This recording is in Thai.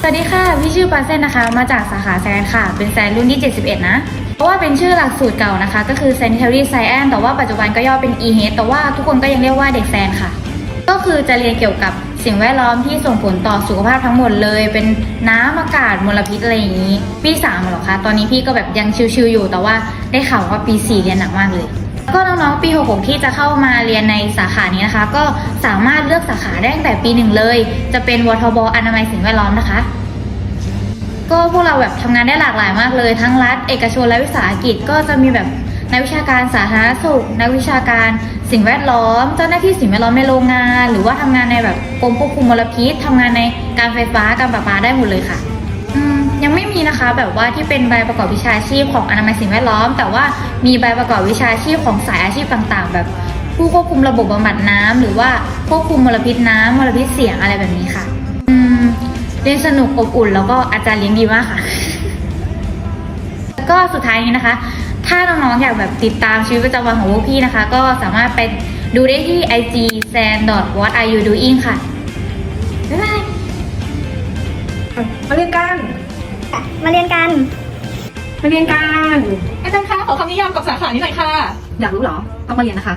สวัสดีค่ะ พี่ชื่อปาเซนนะคะ มาจากสาขาแซนค่ะ เป็นแซนรุ่นที่ 71 นะ เพราะว่าเป็นชื่อหลักสูตรเก่านะคะ ก็คือ Sanitary Science แต่ว่าปัจจุบันก็ย่อเป็น EH แต่ว่าทุกคนก็ยังเรียกว่าเด็กแซนค่ะ ก็คือจะเรียนเกี่ยวกับสิ่งแวดล้อมที่ส่งผลต่อสุขภาพทั้งหมดเลย เป็นน้ำอากาศมลพิษอะไรอย่างนี้ ปี3เหรอคะ ตอนนี้พี่ก็แบบยังชิวๆอยู่ แต่ว่าได้ข่าวว่าปี4เรียนหนักมากเลย ก็น้องๆ ปี 66 ที่จะเข้ามาเรียนในสาขานี้นะคะ ก็สามารถเลือกสาขาได้ตั้งแต่ปีหนึ่งเลย จะเป็นวทบอนามัยสิ่งแวดล้อมนะคะ ก็พวกเราแบบทำงานได้หลากหลายมากเลย ทั้งรัฐ เอกชนและวิสาหกิจก็จะมีแบบนักวิชาการสาธารณสุข นักวิชาการสิ่งแวดล้อม เจ้าหน้าที่สิ่งแวดล้อมในโรงงาน หรือว่าทำงานในแบบกรมควบคุมมลพิษทำงานในการไฟฟ้าการประปาได้หมดเลยค่ะ นะคะ แบบว่าที่เป็นใบประกอบวิชาชีพของอนามัยสิ่งแวดล้อม แต่ว่ามีใบประกอบวิชาชีพของสายอาชีพต่างๆ แบบผู้ควบคุมระบบบำบัดน้ำหรือว่าควบคุมมลพิษน้ำมลพิษเสียงอะไรแบบนี้ค่ะอืมเรียนสนุกอบอุ่นแล้วก็อาจารย์เลี้ยงดีมากค่ะแล้วก็สุดท้ายนี้นะคะ ถ้าน้องๆอยากแบบติดตามชีวิตประจำวันของพวกพี่นะคะ ก็สามารถไปดูได้ที่ ig san what are you doing ค่ะ บ๊ายบายมาเรียนกัน มาเรียนกัน มาเรียนกันอาจารย์คะขอคำนิยามกับสาขานี้หน่อยค่ะ อยากรู้เหรอ ต้องมาเรียนนะคะ